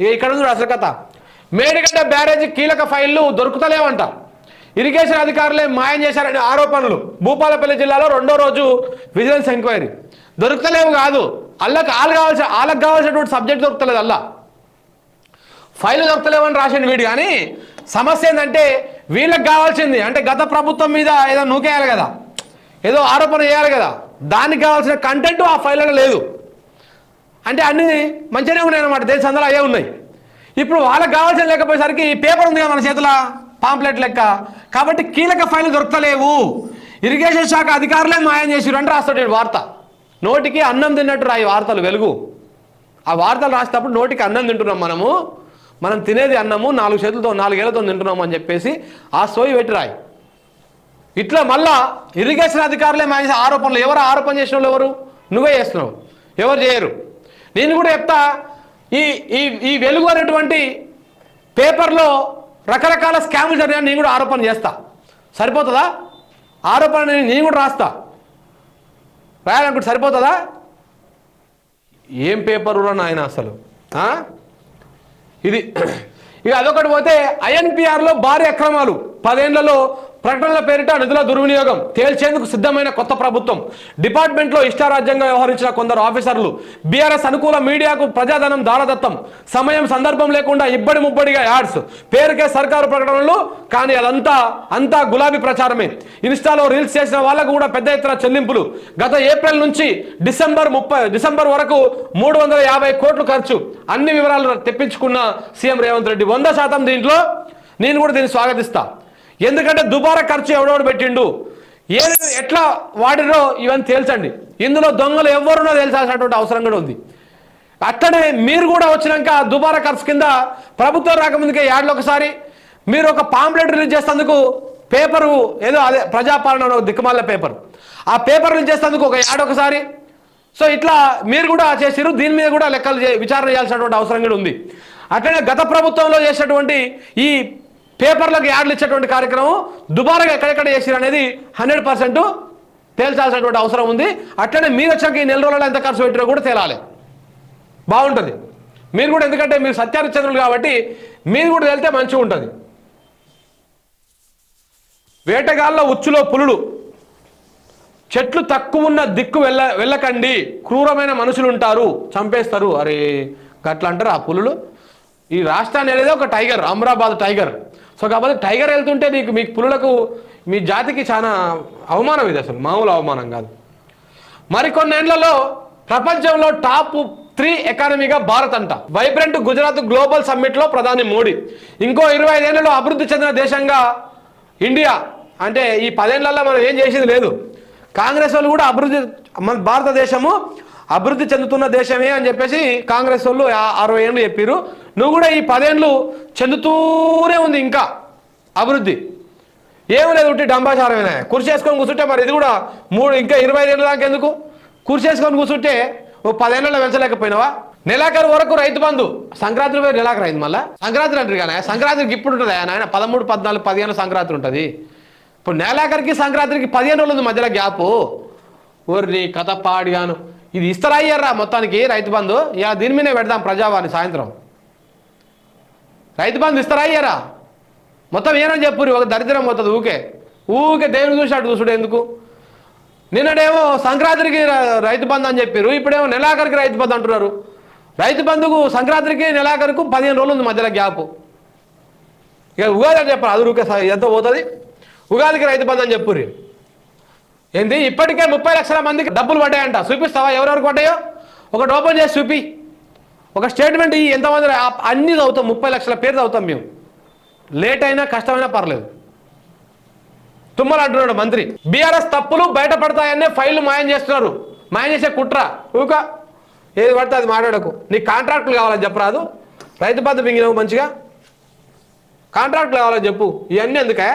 ఇక ఇక్కడ ఉంది అసలు కథ. మేడిగడ్డ బ్యారేజీ కీలక ఫైళ్ళు దొరుకుతలేవంట. ఇరిగేషన్ అధికారులే మాయం చేశారనే ఆరోపణలు. భూపాలపల్లి జిల్లాలో రెండో రోజు విజిలెన్స్ ఎంక్వైరీ. దొరుకుతలేవు కాదు. అల్లకి ఆళ్ళు కావాల్సిన వాళ్ళకి కావాల్సినటువంటి సబ్జెక్ట్ దొరుకుతలేదు అల్లా. ఫైల్ దొరకలేవని రాసిండు వీడు కానీ సమస్య ఏంటంటే వీళ్ళకి కావాల్సింది. అంటే గత ప్రభుత్వం మీద ఏదో నూకేయాలి కదా. ఏదో ఆరోపణ చేయాలి కదా. దానికి కావాల్సిన కంటెంట్ ఆ ఫైల్లో లేదు. అంటే అన్ని మంచిగానే ఉన్నాయి అనమాట దేశ అందులో అవే ఉన్నాయి. ఇప్పుడు వాళ్ళకి కావాల్సిన లేకపోయేసరికి పేపర్ ఉంది కదా మన చేతుల పాంప్లెట్ లెక్క. కాబట్టి కీలక ఫైల్ దొరకలేవు. ఇరిగేషన్ శాఖ అధికారులే మాయం చేసిరు అంటే రాస్తాడు వార్త. నోటికి అన్నం తిన్నట్టు రాయి వార్తలు వెలుగు. ఆ వార్తలు రాసేటప్పుడు నోటికి అన్నం తింటున్నాం మనము. మనం తినేది అన్నము నాలుగు చేతులతో నాలుగేళ్ళతో తింటున్నాం అని చెప్పేసి ఆ సోయి పెట్టి రాయి. ఇట్లా మళ్ళా ఇరిగేషన్ అధికారులే మాయ ఆరోపణలు. ఎవరు ఆరోపణ చేసిన వాళ్ళు ఎవరు? నువ్వే చేస్తున్నావు. ఎవరు చేయరు? నేను కూడా చెప్తా ఈ ఈ ఈ వెలుగు అనేటువంటి పేపర్లో రకరకాల స్కాములు జరిగాయని నేను కూడా ఆరోపణ చేస్తా. సరిపోతుందా? ఆరోపణ నేను- నేను కూడా రాస్తా. రాయాలనుకుంటే సరిపోతుందా? ఏం పేపరు నాయన అసలు? ఇది ఇక అదొకటి పోతే ఐఎన్పిఆర్లో భారీ అక్రమాలు. పదేళ్ళలో ప్రకటనల పేరిట నిధుల దుర్వినియోగం తేల్చేందుకు సిద్ధమైన కొత్త ప్రభుత్వం. డిపార్ట్మెంట్లో ఇష్టారాజ్యంగా వ్యవహరించిన కొందరు ఆఫీసర్లు బీఆర్ఎస్ అనుకూల మీడియాకు ప్రజాధనం దారదత్తం. సమయం సందర్భం లేకుండా ఇబ్బడి ముబ్బడిగా యాడ్స్. పేరుకే సర్కారు ప్రకటనలు కానీ అదంతా అంతా గులాబీ ప్రచారమే. ఇన్స్టాలో రీల్స్ చేసిన వాళ్ళకు కూడా పెద్ద ఎత్తున చెల్లింపులు. గత ఏప్రిల్ నుంచి డిసెంబర్ ముప్పై డిసెంబర్ వరకు మూడు వందల యాభై కోట్లు ఖర్చు. అన్ని వివరాలు తెప్పించుకున్న సీఎం రేవంత్ రెడ్డి వంద శాతం దీంట్లో. నేను కూడా దీన్ని స్వాగతిస్తా. ఎందుకంటే దుబారా ఖర్చు ఎవడెవడు పెట్టిండు? ఏ ఎట్లా వాడినో ఇవన్నీ తేల్చండి. ఇందులో దొంగలు ఎవరునో తేల్చాల్సినటువంటి అవసరం కూడా ఉంది. అట్లనే మీరు కూడా వచ్చినాక దుబారా ఖర్చు కింద ప్రభుత్వం రాకముందుకే యాడ్లు ఒకసారి. మీరు ఒక పాంప్లెట్ రిలీజ్ చేసేందుకు పేపరు ఏదో అదే ప్రజాపాలన దిక్కుమాల పేపర్. ఆ పేపర్ రిలీజ్ చేసేందుకు ఒక యాడ్ ఒకసారి. సో ఇట్లా మీరు కూడా చేసిరు దీని మీద కూడా లెక్కలు చే- విచారణ చేయాల్సినటువంటి అవసరం కూడా ఉంది. అట్లనే గత ప్రభుత్వంలో చేసినటువంటి ఈ పేపర్లకు యాడ్లు ఇచ్చేటువంటి కార్యక్రమం దుబారాగా ఎక్కడెక్కడ చేసిరు అనేది హండ్రెడ్ పర్సెంట్ తేల్చాల్సినటువంటి అవసరం ఉంది. అట్లనే మీరు వచ్చాక ఈ నెల రోజుల్లో ఎంత ఖర్చు పెట్టినా కూడా తేలాలి. బాగుంటుంది. మీరు కూడా ఎందుకంటే మీరు సత్యారిచంద్రులు కాబట్టి మీరు కూడా వెళ్తే మంచిగా ఉంటుంది. వేటగాళ్ళ ఉచ్చులో పులులు. చెట్లు తక్కువ ఉన్న దిక్కు వెళ్ళ వెళ్ళకండి. క్రూరమైన మనుషులు ఉంటారు. చంపేస్తారు. అరే గట్ల అంటారు ఆ పులులు. ఈ రాష్ట్రాన్ని అనేది ఒక టైగర్ అమరాబాద్ టైగర్. సో కాబట్టి టైగర్ వెళ్తుంటే నీకు మీకు పులులకు మీ జాతికి చాలా అవమానం ఇది అసలు మామూలు అవమానం కాదు. మరికొన్నేళ్ళలో ప్రపంచంలో టాప్ త్రీ ఎకానమీగా భారత్ అంట. వైబ్రెంట్ గుజరాత్ గ్లోబల్ సమ్మిట్లో ప్రధాని మోడీ. ఇంకో ఇరవై ఐదేళ్ళలో అభివృద్ధి చెందిన దేశంగా ఇండియా. అంటే ఈ పదేళ్ళలో మనం ఏం చేసేది లేదు. కాంగ్రెస్ వాళ్ళు కూడా అభివృద్ధి మన భారతదేశము అభివృద్ధి చెందుతున్న దేశమే అని చెప్పేసి కాంగ్రెస్ వాళ్ళు అరవై ఏళ్ళు చెప్పారు నువ్వు కూడా ఈ పదేళ్ళు చెందుతూనే ఉంది ఇంకా అభివృద్ధి. ఏమి లేదు ఉంటే డంబాచారమేనా కుర్చీ వేసుకొని కూర్చుంటే మరి ఇది కూడా మూడు ఇంకా ఇరవై ఐదు ఏళ్ళ దాకా ఎందుకు? కుర్చీ వేసుకొని కూర్చుంటే ఓ పదేళ్ళలో పెంచలేకపోయినావా నెలాఖరు వరకు రైతు బంధు. సంక్రాంతి వేరు నెలాఖరు అయింది మళ్ళీ? సంక్రాంతి అంటారు కానీ సంక్రాంతికి ఇప్పుడు ఉంటుంది ఆయన పదమూడు పద్నాలుగు పదిహేను సంక్రాంతి ఉంటుంది. ఇప్పుడు నెలాఖరికి సంక్రాంతికి పదిహేను రోజులు ఉంది మధ్యలో గ్యాప్. ఓర్ని కథ పాడిగాను. ఇది ఇస్తారా అయ్యారా మొత్తానికి రైతు బంధు. ఇక దీని మీదే పెడదాం ప్రజావాణి సాయంత్రం. రైతు బంధు ఇస్తారా అయ్యారా? మొత్తం ఏమని చెప్పురు ఒక దరిద్రం పోతుంది ఊకే. ఊకే దేవుని చూసి అటు చూసుడు ఎందుకు? నిన్నడేమో సంక్రాంతికి రైతు బంధు అని చెప్పారు ఇప్పుడేమో నెలాఖరికి రైతు బంధు అంటున్నారు. రైతు బంధుకు సంక్రాంతికి నెలాఖరుకు పదిహేను రోజులు ఉంది మధ్యలో గ్యాప్. ఇక ఉగాది అని చెప్పారు అది ఊకే ఎంత పోతుంది. ఉగాదికి రైతు బంధు అని చెప్పుర్రి. ఏంటి ఇప్పటికే ముప్పై లక్షల మందికి డబ్బులు పడ్డాయంట. చూపిస్తావా? ఎవరెవరికి పడ్డాయో? ఒకటి ఓపెన్ చేసి చూపి. ఒక స్టేట్మెంట్ ఈ ఎంతమంది అన్ని చదువుతాం ముప్పై లక్షల పేరు చదువుతాం మేము. లేట్ అయినా కష్టమైనా పర్లేదు. తుమ్మలు అంటున్నాడు మంత్రి. బీఆర్ఎస్ తప్పులు బయటపడతాయనే ఫైళ్ళు మాయం చేస్తున్నారు. మాయం చేసే కుట్ర. ఊక ఏది పడితే అది మాట్లాడకు. నీకు కాంట్రాక్టులు కావాలని చెప్పరాదు. రైతు బంధు మింగినవు మంచిగా. కాంట్రాక్టులు కావాలని చెప్పు. ఇవన్నీ ఎందుకే